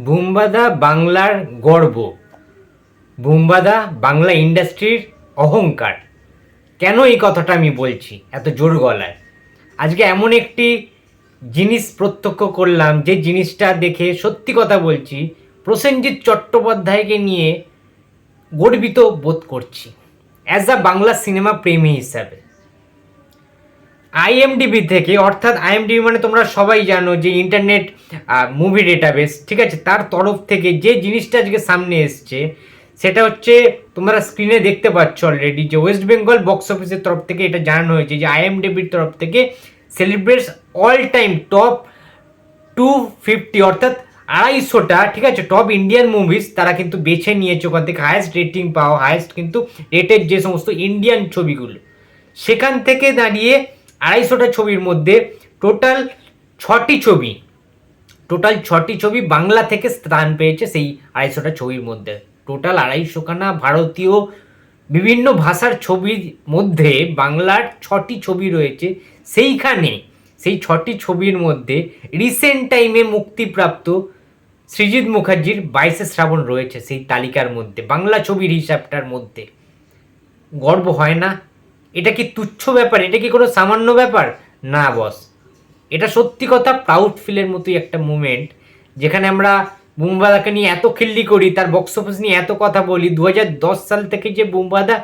বুম্বাদা বাংলার গর্ব। বুম্বাদা বাংলা ইন্ডাস্ট্রির অহংকার। কেন এই কথাটা আমি বলছি এত জোর গলায়? আজকে এমন একটি জিনিস প্রত্যক্ষ করলাম, যে জিনিসটা দেখে সত্যি কথা বলছি, প্রসেনজিৎ চট্টোপাধ্যায়কে নিয়ে গর্বিত বোধ করছি। অ্যাজ আ বাংলা সিনেমা প্রেমী হিসাবে। আইএমডিবি থেকে, অর্থাৎ আইএমডিবি মানে তোমরা সবাই জানো যে ইন্টারনেট মুভি ডেটাবেস ঠিক আছে? তার তরফ থেকে যে জিনিসটা আজকে সামনে এসছে, সেটা হচ্ছে তোমরা স্ক্রিনে দেখতে পাচ্ছ অলরেডি যে ওয়েস্ট বেঙ্গল বক্স অফিসের তরফ থেকে এটা জানানো হয়েছে যে আইএমডিবির তরফ থেকে celebrates all time top two fifty অর্থাৎ আড়াইশোটা, ঠিক আছে? টপ ইন্ডিয়ান মুভিস তারা কিন্তু বেছে নিয়েছে ওখান থেকে হায়েস্ট রেটিং পাওয়া হায়েস্ট কিন্তু রেটেড যে সমস্ত ইন্ডিয়ান ছবিগুলো। সেখান থেকে দাঁড়িয়ে আড়াইশোটা ছবির মধ্যে টোটাল ছটি ছবি, টোটাল ছটি ছবি বাংলা থেকে স্থান পেয়েছে সেই আড়াইশোটা ছবির মধ্যে। টোটাল আড়াইশোখানা ভারতীয় বিভিন্ন ভাষার ছবির মধ্যে বাংলার ছটি ছবি রয়েছে। সেইখানে, সেই ছটি ছবির মধ্যে রিসেন্ট টাইমে মুক্তিপ্রাপ্ত সৃজিত মুখার্জির বাইশে শ্রাবণ রয়েছে সেই তালিকার মধ্যে, বাংলা ছবির হিসাবটার মধ্যে। গর্ব হয় না এটা কি তুচ্ছ ব্যাপার? এটা কি কোনো সামান্য ব্যাপার? না বস এটা সত্যি কথা প্রাউড ফিলের মতোই একটা মুমেন্ট যেখানে আমরা বুমবাদাকে নিয়ে এত খিল্লি করি, তার বক্স অফিস নিয়ে এত কথা বলি দু হাজার দশ সাল থেকে যে বুমবাদা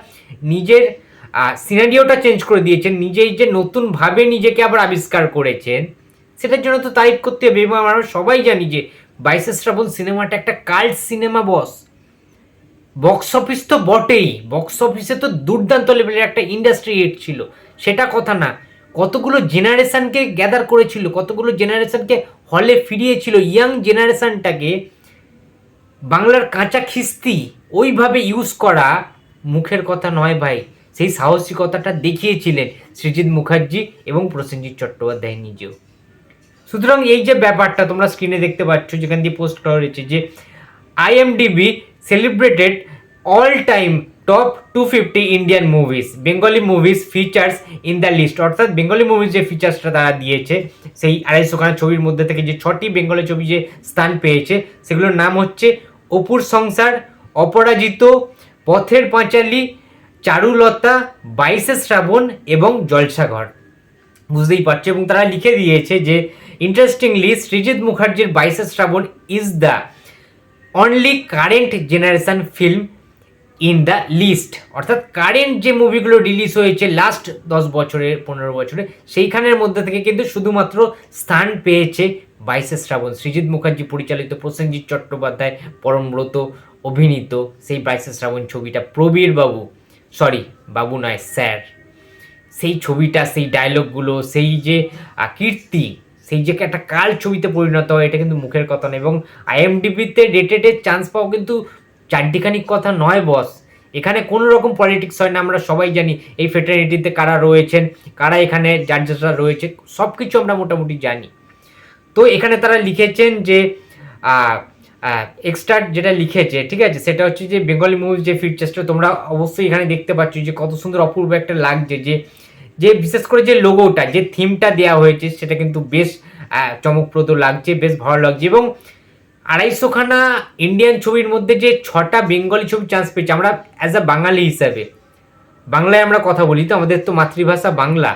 নিজের সিনারিওটা চেঞ্জ করে দিয়েছেন, নিজেই যে নতুনভাবে নিজেকে আবার আবিষ্কার করেছেন, সেটার জন্য তো তারিফ করতে হবে এবং আমরা সবাই জানি যে বাইশে শ্রাবণ সিনেমাটা একটা cult cinema boss box office তো বটেই। বক্স অফিসে তো দুর্দান্ত লেভেলের একটা ইন্ডাস্ট্রি হিট ছিল। সেটা কথা না। কতগুলো জেনারেশনকে গ্যাদার করেছিল, কতগুলো জেনারেশনকে হলে ফিরিয়েছিল ইয়াং জেনারেশনটাকে বাংলার কাঁচা খিস্তি ওইভাবে ইউজ করা মুখের কথা নয় ভাই। সেই সাহসিকতাটা দেখিয়েছিলেন সৃজিত মুখার্জি এবং প্রসেনজিৎ চট্টোপাধ্যায় নিজেও। সুতরাং এই যে ব্যাপারটা তোমরা স্ক্রিনে দেখতে পাচ্ছ, যেখান দিয়ে পোস্ট করা হয়েছে যে IMDb time top two fifty Indian movies Bengali movies features in the list অর্থাৎ বেঙ্গলি মুভিজ যে ফিচার্সটা তারা দিয়েছে, সেই আড়াইশোখানা ছবির মধ্যে থেকে যে ছটি বেঙ্গলি ছবি যে স্থান পেয়েছে, সেগুলোর নাম হচ্ছে অপুর সংসার, অপরাজিত, পথের পাঁচালী, চারুলতা, বাইশে শ্রাবণ এবং জলসাঘর। বুঝতেই পারছ? এবং তারা লিখে দিয়েছে যে ইন্টারেস্টিংলি সৃজিত মুখার্জির Baishe Shrabon is the only current generation film in the list অর্থাৎ কারেন্ট যে মুভিগুলো রিলিজ হয়েছে লাস্ট দশ বছরের পনেরো বছরে, সেইখানের মধ্যে থেকে কিন্তু শুধুমাত্র স্থান পেয়েছে বাইশে শ্রাবণ। সৃজিত মুখার্জি পরিচালিত প্রসেনজিৎ চট্টোপাধ্যায় পরমব্রত অভিনীত সেই বাইশে শ্রাবণ ছবিটা প্রবীর বাবু সরি বাবু নয়, স্যার। সেই ছবিটা, সেই ডায়লগগুলো সেই যে কীর্তি সেই যে একটা কাল ছবিতে পরিণত হয়, এটা কিন্তু মুখের কথা নয়। এবং আইএমডিবিতে রেটেডের চান্স পাওয়া কিন্তু চারটিখানিক কথা নয় বস এখানে কোনো রকম পলিটিক্স হয় না, আমরা সবাই জানি এই ফেটার্নিটিতে কারা রয়েছেন, কারা এখানে জাজেসরা রয়েছে সব কিছু আমরা মোটামুটি জানি। তো এখানে তারা লিখেছেন যে এক্সট্রা যেটা লিখেছে, ঠিক আছে, সেটা হচ্ছে যে বেঙ্গলি মুভির যে ফিচার্সটা তোমরা অবশ্যই এখানে দেখতে পাচ্ছ যে কত সুন্দর অপূর্ব একটা লাগছে যে যে বিশেষ করে যে লোগোটা যে থিমটা দেওয়া হয়েছে, সেটা কিন্তু বেশ চমকপ্রদ লাগছে, বেশ ভালো লাগছে এবং আড়াইশোখানা ইন্ডিয়ান ছবির মধ্যে যে ছটা বেঙ্গলি ছবি চান্স পেয়েছে, আমরা অ্যাজ আ বাঙালি হিসাবে, বাংলায় আমরা কথা বলি তো, আমাদের তো মাতৃভাষা বাংলা।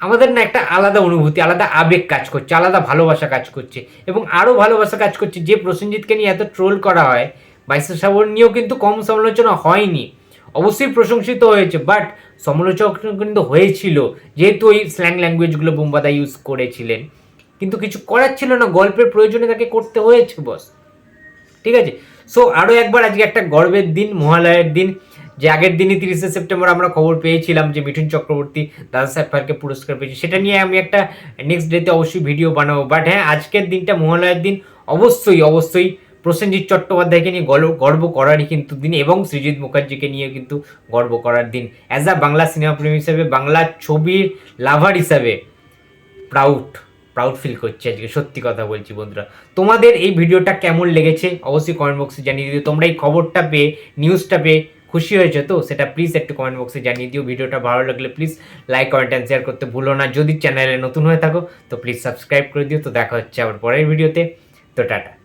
আমাদের না একটা আলাদা অনুভূতি, আলাদা আবেগ কাজ করছে, আলাদা ভালোবাসা কাজ করছে এবং আরও ভালোবাসা কাজ করছে। যে প্রসেনজিৎকে নিয়ে এত ট্রোল করা হয় বাইশে নিয়েও কিন্তু কম সমালোচনা হয়নি। অবশ্যই প্রশংসিত হয়েছে বাট সমালোচক কিন্তু হয়েছিল, যেহেতু ওই স্ল্যাং ল্যাঙ্গুয়েজগুলো বোম্বাদা ইউজ করেছিলেন। কিন্তু কিছু করার ছিল না, গল্পের প্রয়োজনে তাকে করতে হয়েছে বস ঠিক আছে? সো আরও একবার আজকে একটা গর্বের দিন, মহালয়ের দিন, যে আগের দিনই তিরিশে সেপ্টেম্বর আমরা খবর পেয়েছিলাম যে মিঠুন চক্রবর্তী দাদা সাহেব ফারকে পুরস্কার পেয়েছে। সেটা নিয়ে আমি একটা নেক্সট ডেতে অবশ্যই ভিডিও বানাবো বাট হ্যাঁ আজকের দিনটা মহালয়ের দিন, অবশ্যই অবশ্যই প্রসেনজিৎ চট্টোপাধ্যায়কে নিয়ে গর্ব করারই কিন্তু দিন এবং সৃজিত মুখার্জিকে নিয়ে কিন্তু গর্ব করার দিন। অ্যাজ আ বাংলা সিনেমা প্রেমী হিসাবে, বাংলা ছবির লাভার হিসাবে প্রাউড প্রাউড ফিল করছি আজকে, সত্যি কথা বলছি বন্ধুরা। তোমাদের এই ভিডিওটা কেমন লেগেছে? অবশ্যই কমেন্ট বক্সে জানিয়ে দিও। তোমরা এই খবরটা পেয়ে নিউজটা পেয়ে খুশি হয়েছে তো? সেটা প্লিজ একটু কমেন্ট বক্সে জানিয়ে দিও। ভিডিওটা ভালো লাগলে please like comment and share করতে ভুলো না। যদি চ্যানেলে নতুন হয়ে থাকো, তো প্লিজ সাবস্ক্রাইব করে দিও। তো দেখা হচ্ছে আবার পরের ভিডিওতে। তো টাটা।